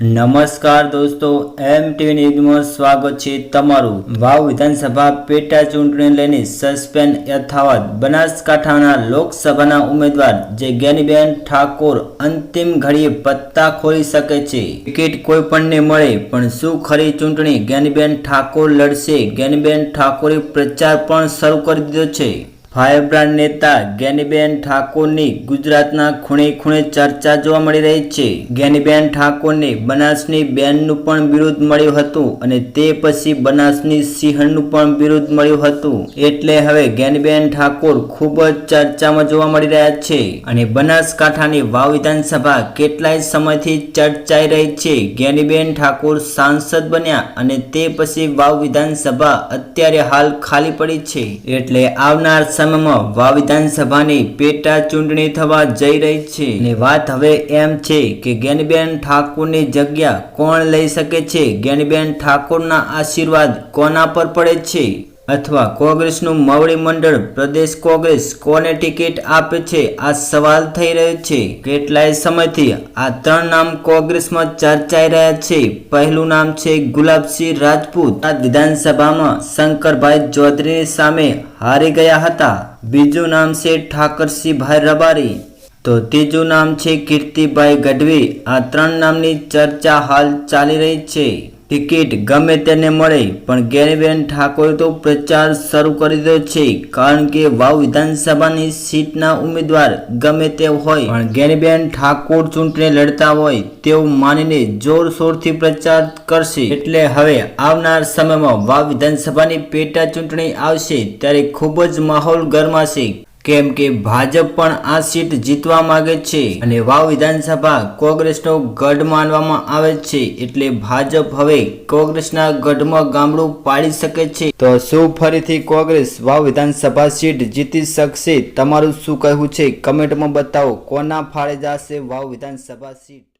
નમસ્કાર દોસ્તો એમ ટીવી ન્યૂઝમાં સ્વાગત છે તમારું. વાવ વિધાનસભા પેટા ચૂંટણી લઈને સસ્પેન્ડ યથાવત. બનાસકાંઠાના લોકસભાના ઉમેદવાર જે જ્ઞાનીબેન ઠાકોર અંતિમ ઘડીએ પત્તા ખોલી શકે છે. ટિકિટ કોઈ પણને મળે, પણ શું ખરી ચૂંટણી? જ્ઞાનીબેન ઠાકોર લડશે. જ્ઞાનીબેન ઠાકોરે પ્રચાર પણ શરૂ કરી દીધો છે. ફાયરબ્રાન્ડ નેતા જ્ઞાનીબેન ઠાકોરની ગુજરાતના ખૂણે ખૂણે ચર્ચા જોવા મળી રહી છે. જ્ઞાનીબેન ઠાકોરને બનાસની બેનનું પણ બિરુદ મળ્યું હતું અને તે પછી બનાસની સિંહણનું પણ બિરુદ મળ્યું હતું. એટલે હવે જ્ઞાનીબેન ઠાકોર ખૂબ જ ચર્ચામાં જોવા મળી રહ્યા છે અને બનાસકાંઠાની વાવ વિધાનસભા કેટલાય સમયથી ચર્ચાઈ રહી છે. જ્ઞાનીબેન ઠાકોર સાંસદ બન્યા અને તે પછી વાવ વિધાનસભા અત્યારે હાલ ખાલી પડી છે. એટલે આવનાર સમયમાં વા વિધાનસભાની પેટા ચૂંટણી થવા જઈ રહી છે. અને વાત હવે એમ છે કે જ્ઞાનબેન ઠાકોરની જગ્યા કોણ લઈ શકે છે? જ્ઞાનબેન ઠાકોરના આશીર્વાદ કોના પર પડે છે? અથવા કોંગ્રેસનું મવડી મંડળ પ્રદેશ કોંગ્રેસ કોને ટિકિટ આપે છે? આ સવાલ થઈ રહ્યો છે. કેટલાય સમયથી આ ત્રણ નામ કોંગ્રેસમાં ચર્ચાઈ રહ્યા છે. પહેલું નામ છે ગુલાબસિંહ રાજપૂત. આ વિધાનસભામાં શંકરભાઈ ચૌધરીની સામે હારી ગયા હતા. બીજું નામ છે ઠાકરસિંહભાઈ રબારી. તો ત્રીજું નામ છે કીર્તિભાઈ ગઢવી. આ ત્રણ નામની ચર્ચા હાલ ચાલી રહી છે. ટિકિટ ગમે તેને મળે, પણ જ્ઞાનીબેન ઠાકોરે તો પ્રચાર શરૂ કરી દીધો છે, કારણ કે વાવ વિધાનસભાની સીટના ઉમેદવાર ગમે તે હોય, પણ ગેરીબેન ઠાકોર ચૂંટણી લડતા હોય તેવું માનીને જોરશોરથી પ્રચાર કરશે. એટલે હવે આવનાર સમયમાં વાવ વિધાનસભાની પેટા ચૂંટણી આવશે, ત્યારે ખૂબ જ માહોલ ગરમાશે. કેમ કે ભાજપ પણ આ સીટ જીતવા માંગે છે અને વાવ વિધાનસભા કોંગ્રેસનો ગઢ માનવામાં આવે છે એટલે ભાજપ હવે કોંગ્રેસના ગઢમાં ગામડું પાડી શકે છે. તો શું ફરીથી કોંગ્રેસ વાવ વિધાનસભા સીટ જીતી શકશે? તમારું શું કહેવું છે? કમેન્ટમાં બતાવો, કોના ફાળે જશે વાવ વિધાનસભા સીટ?